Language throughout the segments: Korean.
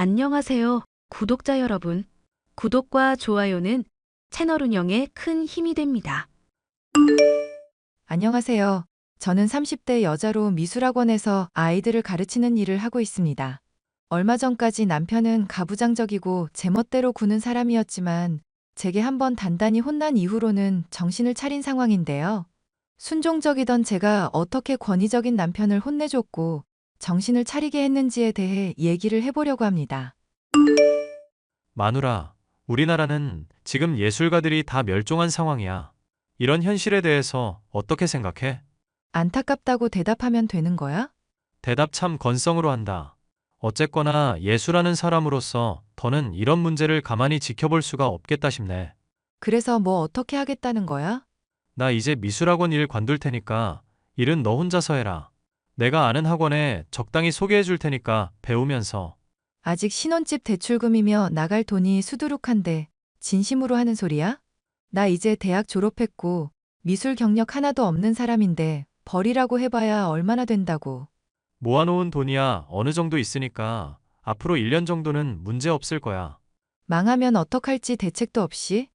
안녕하세요, 구독자 여러분. 구독과 좋아요는 채널 운영에 큰 힘이 됩니다. 안녕하세요. 저는 30대 여자로 미술학원에서 아이들을 가르치는 일을 하고 있습니다. 얼마 전까지 남편은 가부장적이고 제멋대로 구는 사람이었지만 제게 한번 단단히 혼난 이후로는 정신을 차린 상황인데요. 순종적이던 제가 어떻게 권위적인 남편을 혼내줬고 정신을 차리게 했는지에 대해 얘기를 해보려고 합니다. 마누라, 우리나라는 지금 예술가들이 다 멸종한 상황이야. 이런 현실에 대해서 어떻게 생각해? 안타깝다고 대답하면 되는 거야? 대답 참 건성으로 한다. 어쨌거나 예술하는 사람으로서 더는 이런 문제를 가만히 지켜볼 수가 없겠다 싶네. 그래서 뭐 어떻게 하겠다는 거야? 나 이제 미술학원 일 관둘 테니까 일은 너 혼자서 해라. 내가 아는 학원에 적당히 소개해 줄 테니까 배우면서 아직 신혼집 대출금이며 나갈 돈이 수두룩한데 진심으로 하는 소리야? 나 이제 대학 졸업했고 미술 경력 하나도 없는 사람인데 벌이라고 해봐야 얼마나 된다고. 모아놓은 돈이야 어느 정도 있으니까 앞으로 1년 정도는 문제 없을 거야. 망하면 어떡할지 대책도 없이?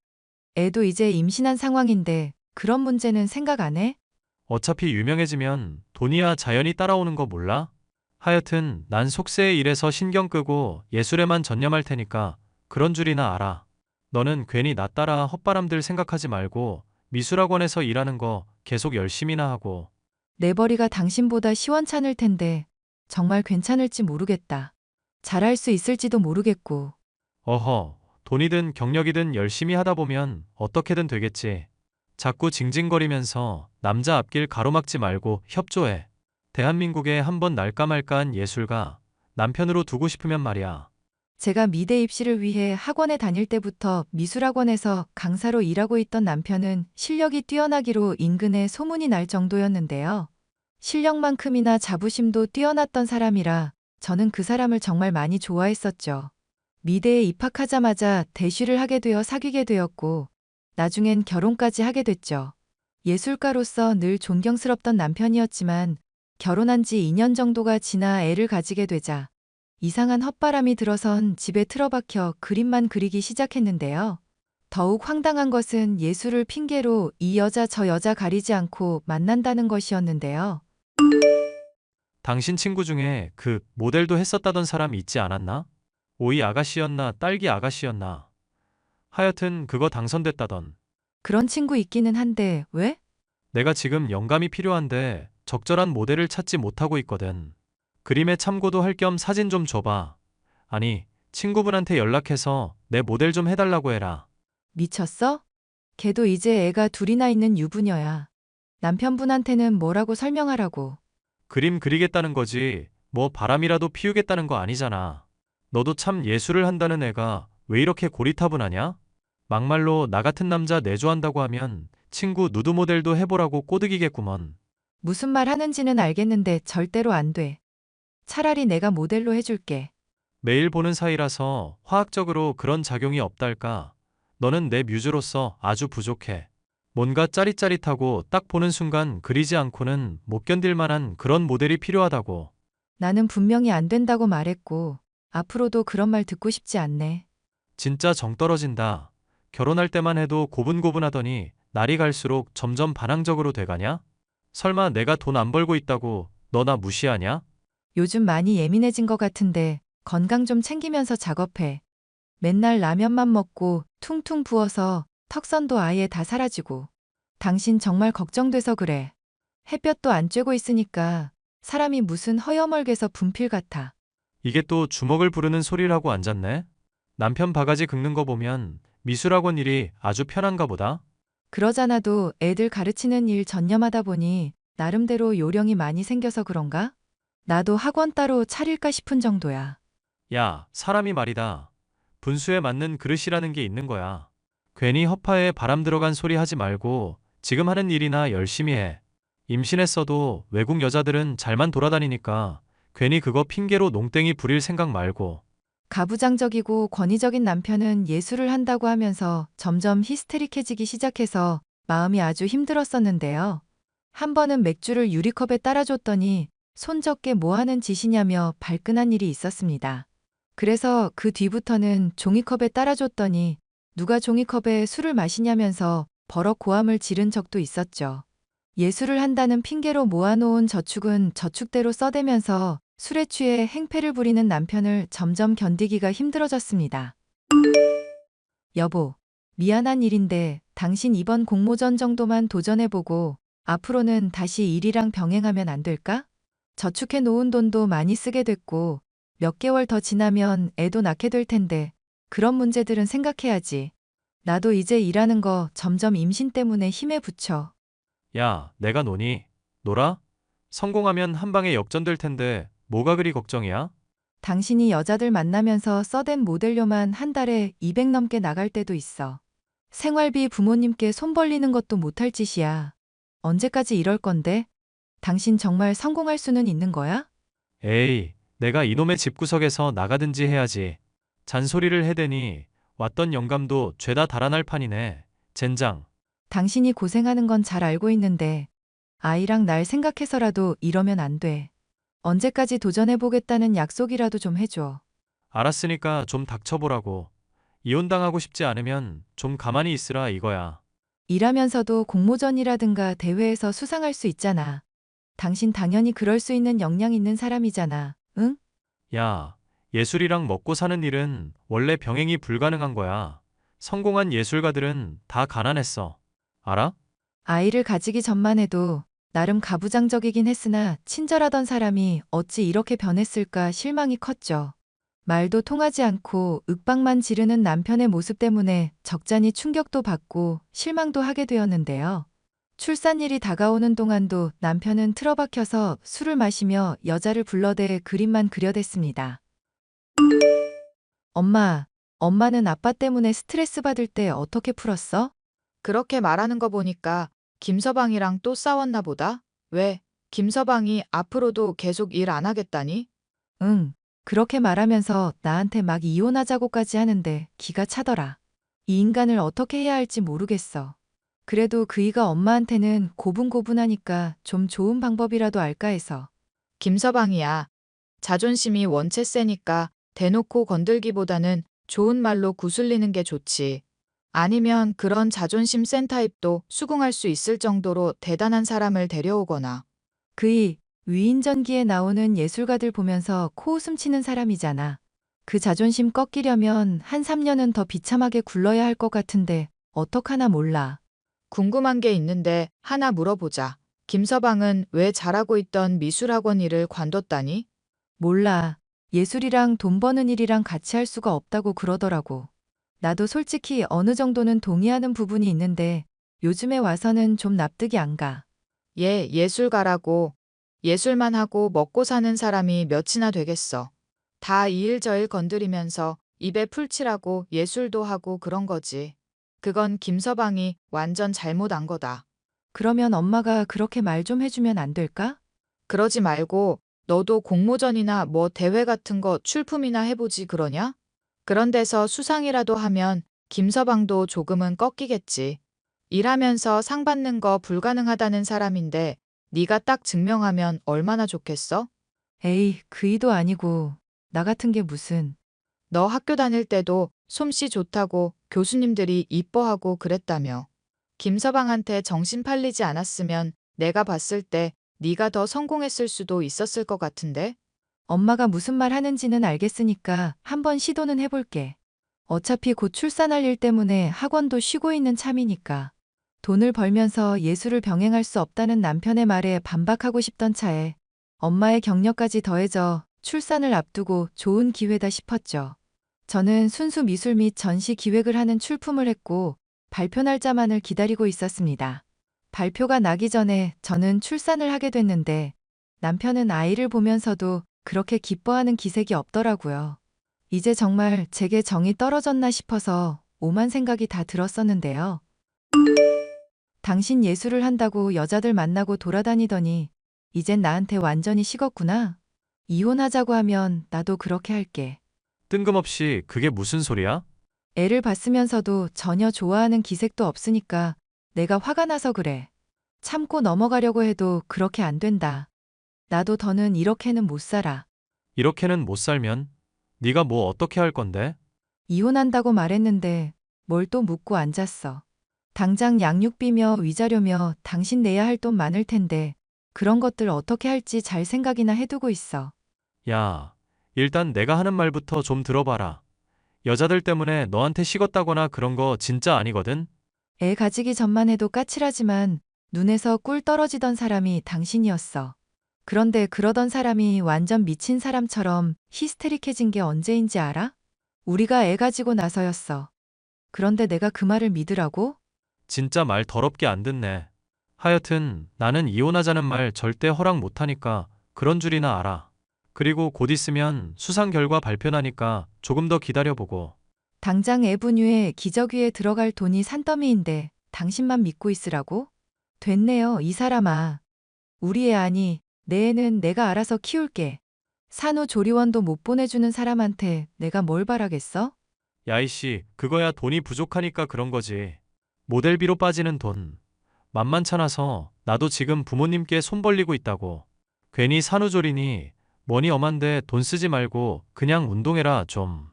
애도 이제 임신한 상황인데 그런 문제는 생각 안 해? 어차피 유명해지면 돈이야 자연히 따라오는 거 몰라? 하여튼 난 속세의 일에서 신경 끄고 예술에만 전념할 테니까 그런 줄이나 알아. 너는 괜히 나 따라 헛바람들 생각하지 말고 미술학원에서 일하는 거 계속 열심히나 하고 내 벌이가 당신보다 시원찮을 텐데 정말 괜찮을지 모르겠다. 잘할 수 있을지도 모르겠고. 어허 돈이든 경력이든 열심히 하다 보면 어떻게든 되겠지. 자꾸 징징거리면서 남자 앞길 가로막지 말고 협조해. 대한민국에 한 번 날까 말까한 예술가 남편으로 두고 싶으면 말이야. 제가 미대 입시를 위해 학원에 다닐 때부터 미술학원에서 강사로 일하고 있던 남편은 실력이 뛰어나기로 인근에 소문이 날 정도였는데요. 실력만큼이나 자부심도 뛰어났던 사람이라 저는 그 사람을 정말 많이 좋아했었죠. 미대에 입학하자마자 대쉬를 하게 되어 사귀게 되었고, 나중엔 결혼까지 하게 됐죠. 예술가로서 늘 존경스럽던 남편이었지만, 결혼한 지 2년 정도가 지나 애를 가지게 되자, 이상한 헛바람이 들어선 집에 틀어박혀 그림만 그리기 시작했는데요. 더욱 황당한 것은 예술을 핑계로 이 여자 저 여자 가리지 않고 만난다는 것이었는데요. 당신 친구 중에 그 모델도 했었다던 사람 있지 않았나? 오이 아가씨였나 딸기 아가씨였나? 하여튼 그거 당선됐다던. 그런 친구 있기는 한데 왜? 내가 지금 영감이 필요한데 적절한 모델을 찾지 못하고 있거든. 그림에 참고도 할 겸 사진 좀 줘봐. 아니, 친구분한테 연락해서 내 모델 좀 해달라고 해라. 미쳤어? 걔도 이제 애가 둘이나 있는 유부녀야. 남편분한테는 뭐라고 설명하라고. 그림 그리겠다는 거지. 뭐 바람이라도 피우겠다는 거 아니잖아. 너도 참 예술을 한다는 애가 왜 이렇게 고리타분하냐? 막말로 나 같은 남자 내조한다고 하면 친구 누드 모델도 해보라고 꼬드기겠구먼. 무슨 말 하는지는 알겠는데 절대로 안 돼. 차라리 내가 모델로 해줄게. 매일 보는 사이라서 화학적으로 그런 작용이 없달까. 너는 내 뮤즈로서 아주 부족해. 뭔가 짜릿짜릿하고 딱 보는 순간 그리지 않고는 못 견딜 만한 그런 모델이 필요하다고. 나는 분명히 안 된다고 말했고, 앞으로도 그런 말 듣고 싶지 않네. 진짜 정 떨어진다. 결혼할 때만 해도 고분고분하더니 날이 갈수록 점점 반항적으로 돼가냐? 설마 내가 돈 안 벌고 있다고 너 나 무시하냐? 요즘 많이 예민해진 것 같은데 건강 좀 챙기면서 작업해. 맨날 라면만 먹고 퉁퉁 부어서 턱선도 아예 다 사라지고. 당신 정말 걱정돼서 그래. 햇볕도 안 쬐고 있으니까 사람이 무슨 허여멀게서 분필 같아. 이게 또 주먹을 부르는 소리라고 앉았네? 남편 바가지 긁는 거 보면 미술학원 일이 아주 편한가 보다? 그러잖아도 애들 가르치는 일 전념하다 보니 나름대로 요령이 많이 생겨서 그런가? 나도 학원 따로 차릴까 싶은 정도야. 야, 사람이 말이다. 분수에 맞는 그릇이라는 게 있는 거야. 괜히 허파에 바람 들어간 소리 하지 말고 지금 하는 일이나 열심히 해. 임신했어도 외국 여자들은 잘만 돌아다니니까 괜히 그거 핑계로 농땡이 부릴 생각 말고. 가부장적이고 권위적인 남편은 예술을 한다고 하면서 점점 히스테릭해지기 시작해서 마음이 아주 힘들었었는데요. 한 번은 맥주를 유리컵에 따라줬더니 손 적게 뭐 하는 짓이냐며 발끈한 일이 있었습니다. 그래서 그 뒤부터는 종이컵에 따라줬더니 누가 종이컵에 술을 마시냐면서 버럭 고함을 지른 적도 있었죠. 예술을 한다는 핑계로 모아놓은 저축은 저축대로 써대면서 술에 취해 행패를 부리는 남편을 점점 견디기가 힘들어졌습니다. 여보, 미안한 일인데 당신 이번 공모전 정도만 도전해보고 앞으로는 다시 일이랑 병행하면 안 될까? 저축해 놓은 돈도 많이 쓰게 됐고 몇 개월 더 지나면 애도 낳게 될 텐데 그런 문제들은 생각해야지. 나도 이제 일하는 거 점점 임신 때문에 힘에 부쳐. 야, 내가 노니? 놀아? 성공하면 한 방에 역전될 텐데 뭐가 그리 걱정이야? 당신이 여자들 만나면서 써댄 모델료만 한 달에 200 넘게 나갈 때도 있어. 생활비 부모님께 손 벌리는 것도 못할 짓이야. 언제까지 이럴 건데? 당신 정말 성공할 수는 있는 거야? 에이, 내가 이놈의 집구석에서 나가든지 해야지. 잔소리를 해대니 왔던 영감도 죄다 달아날 판이네. 젠장. 당신이 고생하는 건 잘 알고 있는데 아이랑 날 생각해서라도 이러면 안 돼. 언제까지 도전해보겠다는 약속이라도 좀 해줘. 알았으니까 좀 닥쳐보라고. 이혼당하고 싶지 않으면 좀 가만히 있으라 이거야. 일하면서도 공모전이라든가 대회에서 수상할 수 있잖아. 당신 당연히 그럴 수 있는 역량 있는 사람이잖아. 응? 야, 예술이랑 먹고 사는 일은 원래 병행이 불가능한 거야. 성공한 예술가들은 다 가난했어. 알아? 아이를 가지기 전만 해도 나름 가부장적이긴 했으나 친절하던 사람이 어찌 이렇게 변했을까 실망이 컸죠. 말도 통하지 않고 윽박만 지르는 남편의 모습 때문에 적잖이 충격도 받고 실망도 하게 되었는데요. 출산일이 다가오는 동안도 남편은 틀어박혀서 술을 마시며 여자를 불러대 그림만 그려댔습니다. 엄마, 엄마는 아빠 때문에 스트레스 받을 때 어떻게 풀었어? 그렇게 말하는 거 보니까 김서방이랑 또 싸웠나 보다. 왜? 김서방이 앞으로도 계속 일 안 하겠다니? 응, 그렇게 말하면서 나한테 막 이혼하자고까지 하는데 기가 차더라. 이 인간을 어떻게 해야 할지 모르겠어. 그래도 그이가 엄마한테는 고분고분하니까 좀 좋은 방법이라도 알까 해서. 김서방이야. 자존심이 원체 세니까 대놓고 건들기보다는 좋은 말로 구슬리는 게 좋지. 아니면 그런 자존심 센 타입도 수긍할 수 있을 정도로 대단한 사람을 데려오거나. 그이 위인전기에 나오는 예술가들 보면서 코웃음 치는 사람이잖아. 그 자존심 꺾이려면 한 3년은 더 비참하게 굴러야 할 것 같은데 어떡하나 몰라. 궁금한 게 있는데 하나 물어보자. 김서방은 왜 잘하고 있던 미술학원 일을 관뒀다니? 몰라. 예술이랑 돈 버는 일이랑 같이 할 수가 없다고 그러더라고. 나도 솔직히 어느 정도는 동의하는 부분이 있는데 요즘에 와서는 좀 납득이 안 가. 얘 예술가라고 예술만 하고 먹고 사는 사람이 몇이나 되겠어. 다 이일저일 건드리면서 입에 풀칠하고 예술도 하고 그런 거지. 그건 김서방이 완전 잘못 안 거다. 그러면 엄마가 그렇게 말 좀 해주면 안 될까? 그러지 말고 너도 공모전이나 뭐 대회 같은 거 출품이나 해보지 그러냐? 그런 데서 수상이라도 하면 김서방도 조금은 꺾이겠지. 일하면서 상 받는 거 불가능하다는 사람인데 네가 딱 증명하면 얼마나 좋겠어? 에이, 그이도 아니고 나 같은 게 무슨. 너 학교 다닐 때도 솜씨 좋다고 교수님들이 이뻐하고 그랬다며. 김서방한테 정신 팔리지 않았으면 내가 봤을 때 네가 더 성공했을 수도 있었을 것 같은데? 엄마가 무슨 말 하는지는 알겠으니까 한번 시도는 해볼게. 어차피 곧 출산할 일 때문에 학원도 쉬고 있는 참이니까. 돈을 벌면서 예술을 병행할 수 없다는 남편의 말에 반박하고 싶던 차에 엄마의 격려까지 더해져 출산을 앞두고 좋은 기회다 싶었죠. 저는 순수 미술 및 전시 기획을 하는 출품을 했고 발표 날짜만을 기다리고 있었습니다. 발표가 나기 전에 저는 출산을 하게 됐는데 남편은 아이를 보면서도 그렇게 기뻐하는 기색이 없더라고요. 이제 정말 제게 정이 떨어졌나 싶어서 오만 생각이 다 들었었는데요. 당신 예술을 한다고 여자들 만나고 돌아다니더니 이젠 나한테 완전히 식었구나. 이혼하자고 하면 나도 그렇게 할게. 뜬금없이 그게 무슨 소리야? 애를 봤으면서도 전혀 좋아하는 기색도 없으니까 내가 화가 나서 그래. 참고 넘어가려고 해도 그렇게 안 된다. 나도 더는 이렇게는 못 살아. 이렇게는 못 살면 네가 뭐 어떻게 할 건데? 이혼한다고 말했는데 뭘 또 묻고 앉았어. 당장 양육비며 위자료며 당신 내야 할 돈 많을 텐데 그런 것들 어떻게 할지 잘 생각이나 해두고 있어. 야, 일단 내가 하는 말부터 좀 들어봐라. 여자들 때문에 너한테 식었다거나 그런 거 진짜 아니거든? 애 가지기 전만 해도 까칠하지만 눈에서 꿀 떨어지던 사람이 당신이었어. 그런데 그러던 사람이 완전 미친 사람처럼 히스테릭해진 게 언제인지 알아? 우리가 애 가지고 나서였어. 그런데 내가 그 말을 믿으라고? 진짜 말 더럽게 안 듣네. 하여튼 나는 이혼하자는 말 절대 허락 못하니까 그런 줄이나 알아. 그리고 곧 있으면 수상 결과 발표나니까 조금 더 기다려보고. 당장 애 분유에 기저귀에 들어갈 돈이 산더미인데 당신만 믿고 있으라고? 됐네요, 이 사람아. 우리 애 아니, 내 애는 내가 알아서 키울게. 산후조리원도 못 보내주는 사람한테 내가 뭘 바라겠어? 야이씨, 그거야 돈이 부족하니까 그런 거지. 모델비로 빠지는 돈. 만만찮아서 나도 지금 부모님께 손 벌리고 있다고. 괜히 산후조리니 뭐니 엄한데 돈 쓰지 말고 그냥 운동해라 좀.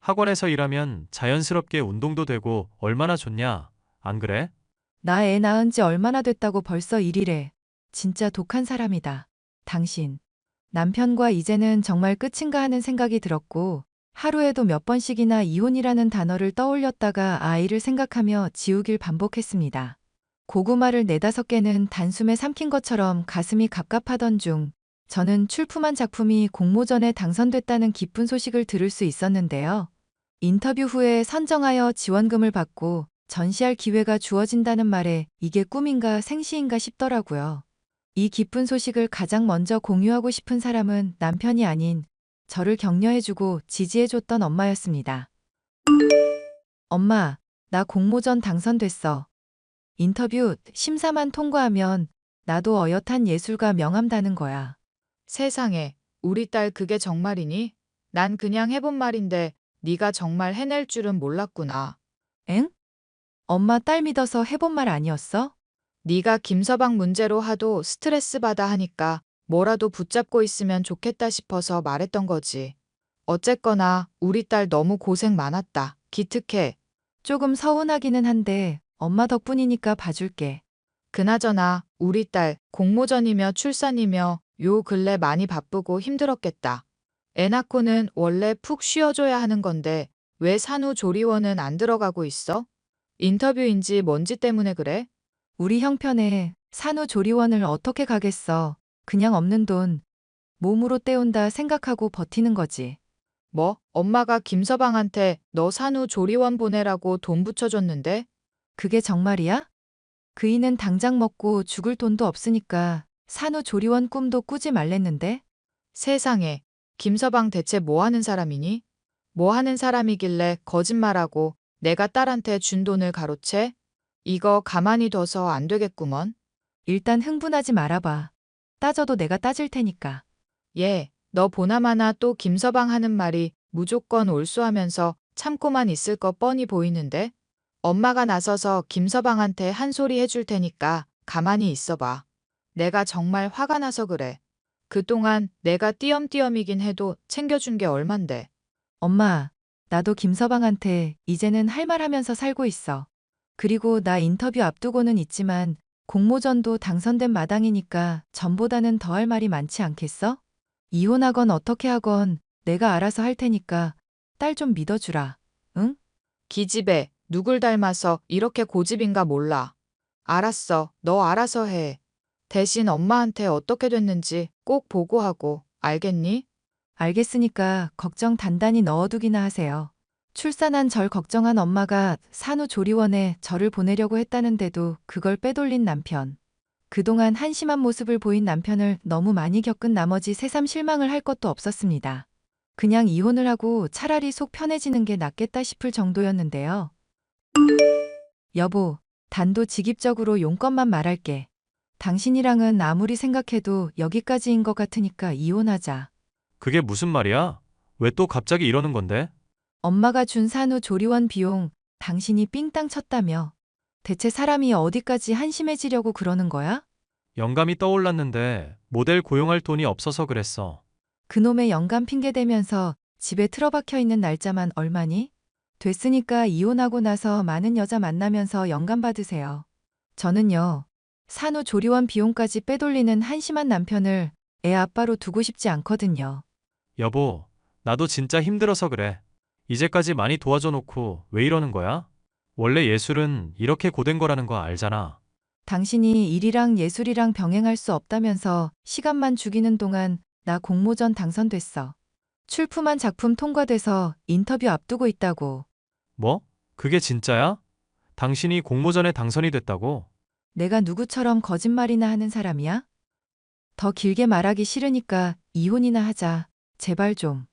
학원에서 일하면 자연스럽게 운동도 되고 얼마나 좋냐. 안 그래? 나 애 낳은 지 얼마나 됐다고 벌써 일이래. 진짜 독한 사람이다. 당신. 남편과 이제는 정말 끝인가 하는 생각이 들었고, 하루에도 몇 번씩이나 이혼이라는 단어를 떠올렸다가 아이를 생각하며 지우길 반복했습니다. 고구마를 네다섯 개는 단숨에 삼킨 것처럼 가슴이 갑갑하던 중, 저는 출품한 작품이 공모전에 당선됐다는 기쁜 소식을 들을 수 있었는데요. 인터뷰 후에 선정하여 지원금을 받고 전시할 기회가 주어진다는 말에 이게 꿈인가 생시인가 싶더라고요. 이 기쁜 소식을 가장 먼저 공유하고 싶은 사람은 남편이 아닌 저를 격려해주고 지지해줬던 엄마였습니다. 엄마, 나 공모전 당선됐어. 인터뷰 심사만 통과하면 나도 어엿한 예술가 명함다는 거야. 세상에, 우리 딸 그게 정말이니? 난 그냥 해본 말인데 네가 정말 해낼 줄은 몰랐구나. 엥? 엄마 딸 믿어서 해본 말 아니었어? 네가 김서방 문제로 하도 스트레스 받아 하니까 뭐라도 붙잡고 있으면 좋겠다 싶어서 말했던 거지. 어쨌거나 우리 딸 너무 고생 많았다. 기특해. 조금 서운하기는 한데 엄마 덕분이니까 봐줄게. 그나저나 우리 딸 공모전이며 출산이며 요 근래 많이 바쁘고 힘들었겠다. 애 낳고는 원래 푹 쉬어줘야 하는 건데 왜 산후조리원은 안 들어가고 있어? 인터뷰인지 뭔지 때문에 그래? 우리 형편에 산후조리원을 어떻게 가겠어. 그냥 없는 돈 몸으로 때운다 생각하고 버티는 거지. 뭐 엄마가 김서방한테 너 산후조리원 보내라고 돈 붙여줬는데 그게 정말이야? 그이는 당장 먹고 죽을 돈도 없으니까 산후조리원 꿈도 꾸지 말랬는데? 세상에 김서방 대체 뭐 하는 사람이니? 뭐 하는 사람이길래 거짓말하고 내가 딸한테 준 돈을 가로채? 이거 가만히 둬서 안 되겠구먼. 일단 흥분하지 말아봐. 따져도 내가 따질 테니까. 예, 너 보나마나 또 김서방 하는 말이 무조건 옳소하면서 참고만 있을 것 뻔히 보이는데? 엄마가 나서서 김서방한테 한 소리 해줄 테니까 가만히 있어봐. 내가 정말 화가 나서 그래. 그동안 내가 띄엄띄엄이긴 해도 챙겨준 게 얼만데. 엄마, 나도 김서방한테 이제는 할 말 하면서 살고 있어. 그리고 나 인터뷰 앞두고는 있지만 공모전도 당선된 마당이니까 전보다는 더할 말이 많지 않겠어? 이혼하건 어떻게 하건 내가 알아서 할 테니까 딸 좀 믿어주라. 응? 기집애, 누굴 닮아서 이렇게 고집인가 몰라. 알았어, 너 알아서 해. 대신 엄마한테 어떻게 됐는지 꼭 보고하고, 알겠니? 알겠으니까 걱정 단단히 넣어두기나 하세요. 출산한 절 걱정한 엄마가 산후조리원에 저를 보내려고 했다는데도 그걸 빼돌린 남편. 그동안 한심한 모습을 보인 남편을 너무 많이 겪은 나머지 새삼 실망을 할 것도 없었습니다. 그냥 이혼을 하고 차라리 속 편해지는 게 낫겠다 싶을 정도였는데요. 여보, 단도직입적으로 용건만 말할게. 당신이랑은 아무리 생각해도 여기까지인 것 같으니까 이혼하자. 그게 무슨 말이야? 왜 또 갑자기 이러는 건데? 엄마가 준 산후 조리원 비용 당신이 삥땅 쳤다며. 대체 사람이 어디까지 한심해지려고 그러는 거야? 영감이 떠올랐는데 모델 고용할 돈이 없어서 그랬어. 그놈의 영감 핑계 대면서 집에 틀어박혀 있는 날짜만 얼마니? 됐으니까 이혼하고 나서 많은 여자 만나면서 영감 받으세요. 저는요, 산후 조리원 비용까지 빼돌리는 한심한 남편을 애 아빠로 두고 싶지 않거든요. 여보, 나도 진짜 힘들어서 그래. 이제까지 많이 도와줘 놓고 왜 이러는 거야? 원래 예술은 이렇게 고된 거라는 거 알잖아. 당신이 일이랑 예술이랑 병행할 수 없다면서 시간만 죽이는 동안 나 공모전 당선됐어. 출품한 작품 통과돼서 인터뷰 앞두고 있다고. 뭐? 그게 진짜야? 당신이 공모전에 당선이 됐다고? 내가 누구처럼 거짓말이나 하는 사람이야? 더 길게 말하기 싫으니까 이혼이나 하자. 제발 좀.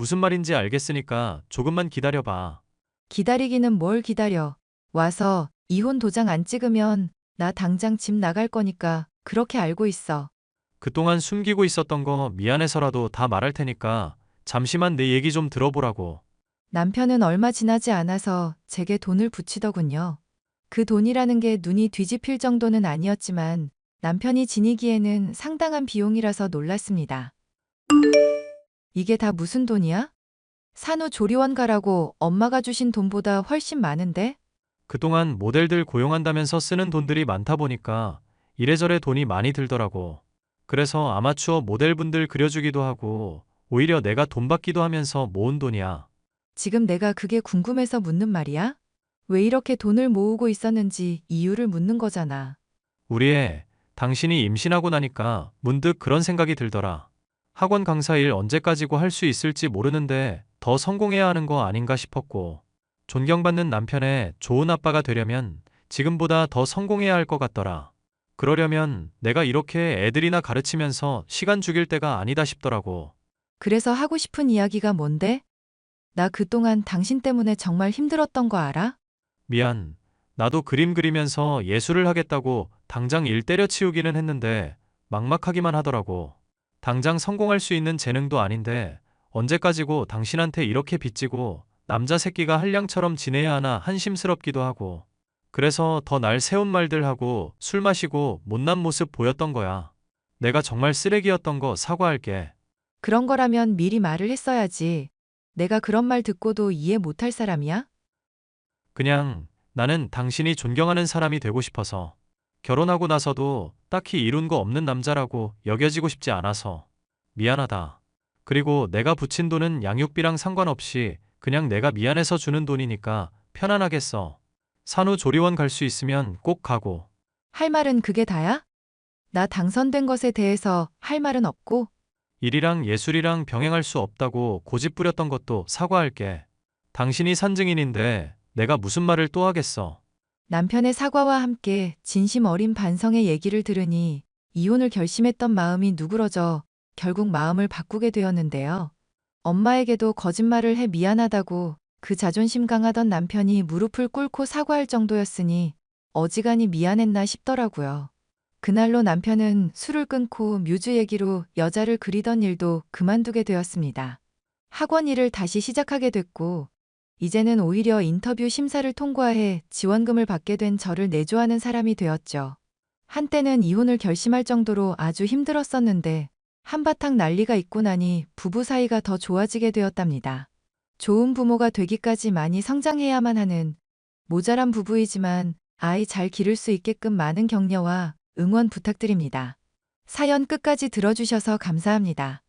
무슨 말인지 알겠으니까 조금만 기다려봐. 기다리기는 뭘 기다려. 와서 이혼 도장 안 찍으면 나 당장 집 나갈 거니까 그렇게 알고 있어. 그동안 숨기고 있었던 거 미안해서라도 다 말할 테니까 잠시만 내 얘기 좀 들어보라고. 남편은 얼마 지나지 않아서 제게 돈을 붙이더군요. 그 돈이라는 게 눈이 뒤집힐 정도는 아니었지만 남편이 지니기에는 상당한 비용이라서 놀랐습니다. 이게 다 무슨 돈이야? 산후 조리원 가라고 엄마가 주신 돈보다 훨씬 많은데? 그동안 모델들 고용한다면서 쓰는 돈들이 많다 보니까 이래저래 돈이 많이 들더라고. 그래서 아마추어 모델분들 그려주기도 하고 오히려 내가 돈 받기도 하면서 모은 돈이야. 지금 내가 그게 궁금해서 묻는 말이야? 왜 이렇게 돈을 모으고 있었는지 이유를 묻는 거잖아. 우리 애, 당신이 임신하고 나니까 문득 그런 생각이 들더라. 학원 강사 일 언제까지고 할 수 있을지 모르는데 더 성공해야 하는 거 아닌가 싶었고, 존경받는 남편의 좋은 아빠가 되려면 지금보다 더 성공해야 할 것 같더라. 그러려면 내가 이렇게 애들이나 가르치면서 시간 죽일 때가 아니다 싶더라고. 그래서 하고 싶은 이야기가 뭔데? 나 그동안 당신 때문에 정말 힘들었던 거 알아? 미안. 나도 그림 그리면서 예술을 하겠다고 당장 일 때려치우기는 했는데 막막하기만 하더라고. 당장 성공할 수 있는 재능도 아닌데 언제까지고 당신한테 이렇게 빚지고 남자 새끼가 한량처럼 지내야 하나 한심스럽기도 하고. 그래서 더 날 세운 말들 하고 술 마시고 못난 모습 보였던 거야. 내가 정말 쓰레기였던 거 사과할게. 그런 거라면 미리 말을 했어야지. 내가 그런 말 듣고도 이해 못할 사람이야? 그냥 나는 당신이 존경하는 사람이 되고 싶어서 결혼하고 나서도 딱히 이룬 거 없는 남자라고 여겨지고 싶지 않아서 미안하다. 그리고 내가 붙인 돈은 양육비랑 상관없이 그냥 내가 미안해서 주는 돈이니까 편안하게 써. 산후조리원 갈 수 있으면 꼭 가고. 할 말은 그게 다야? 나 당선된 것에 대해서 할 말은 없고, 일이랑 예술이랑 병행할 수 없다고 고집 부렸던 것도 사과할게. 당신이 산 증인인데 내가 무슨 말을 또 하겠어. 남편의 사과와 함께 진심 어린 반성의 얘기를 들으니 이혼을 결심했던 마음이 누그러져 결국 마음을 바꾸게 되었는데요. 엄마에게도 거짓말을 해 미안하다고 그 자존심 강하던 남편이 무릎을 꿇고 사과할 정도였으니 어지간히 미안했나 싶더라고요. 그날로 남편은 술을 끊고 뮤즈 얘기로 여자를 그리던 일도 그만두게 되었습니다. 학원 일을 다시 시작하게 됐고, 이제는 오히려 인터뷰 심사를 통과해 지원금을 받게 된 저를 내조하는 사람이 되었죠. 한때는 이혼을 결심할 정도로 아주 힘들었었는데, 한바탕 난리가 있고 나니 부부 사이가 더 좋아지게 되었답니다. 좋은 부모가 되기까지 많이 성장해야만 하는 모자란 부부이지만 아이 잘 기를 수 있게끔 많은 격려와 응원 부탁드립니다. 사연 끝까지 들어주셔서 감사합니다.